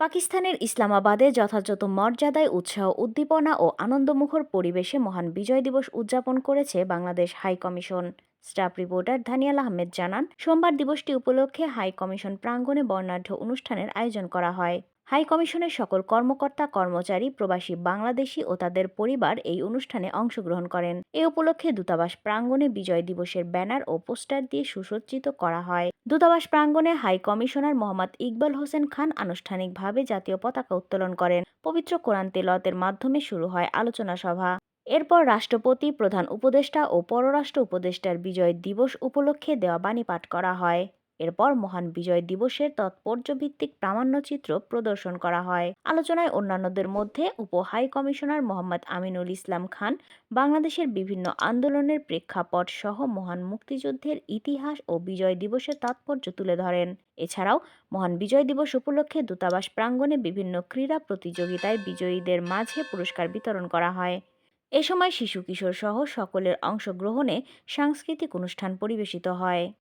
পাকিস্তানের ইসলামাবাদে যথাযথ মর্যাদায় উৎসাহ, উদ্দীপনা ও আনন্দমুখর পরিবেশে মহান বিজয় দিবস উদযাপন করেছে Bangladesh high commission. Staff reporter Daniyal Ahmed জানান, সোমবার দিবসটি উপলক্ষে হাই কমিশন প্রাঙ্গণে বর্ণাঢ্য অনুষ্ঠানের আয়োজন করা হয়। হাই কমিশনের সকল কর্মকর্তা, কর্মচারী, প্রবাসী বাংলাদেশি ও তাদের পরিবার এই অনুষ্ঠানে অংশগ্রহণ করেন। এ উপলক্ষে দূতাবাস প্রাঙ্গণে বিজয় দিবসের ব্যানার ও পোস্টার দিয়ে সুসজ্জিত করা হয়। দূতাবাস প্রাঙ্গণে হাই কমিশনার মোহাম্মদ ইকবাল হোসেন খান আনুষ্ঠানিকভাবে জাতীয় পতাকা উত্তোলন করেন। পবিত্র কোরআন তেলতের মাধ্যমে শুরু হয় আলোচনা সভা। এরপর রাষ্ট্রপতি, প্রধান উপদেষ্টা ও পররাষ্ট্র উপদেষ্টার বিজয় দিবস উপলক্ষে দেওয়া বাণী পাঠ করা হয়। এরপর মহান বিজয় দিবসের তাৎপর্যভিত্তিক প্রামাণ্যচিত্র প্রদর্শন করা হয়। আলোচনায় অন্যান্যদের মধ্যে উপ হাই কমিশনার মোহাম্মদ আমিনুল ইসলাম খান, বাংলাদেশের বিভিন্ন আন্দোলনের প্রেক্ষাপট সহ মহান মুক্তিযুদ্ধের ইতিহাস ও বিজয় দিবসের তাৎপর্য তুলে ধরেন। এছাড়াও মহান বিজয় দিবস উপলক্ষে দূতাবাস প্রাঙ্গণে বিভিন্ন ক্রীড়া প্রতিযোগিতায় বিজয়ীদের মাঝে পুরস্কার বিতরণ করা হয়। এ সময় শিশু কিশোর সহ সকলের অংশগ্রহণে সাংস্কৃতিক অনুষ্ঠান পরিবেশিত হয়।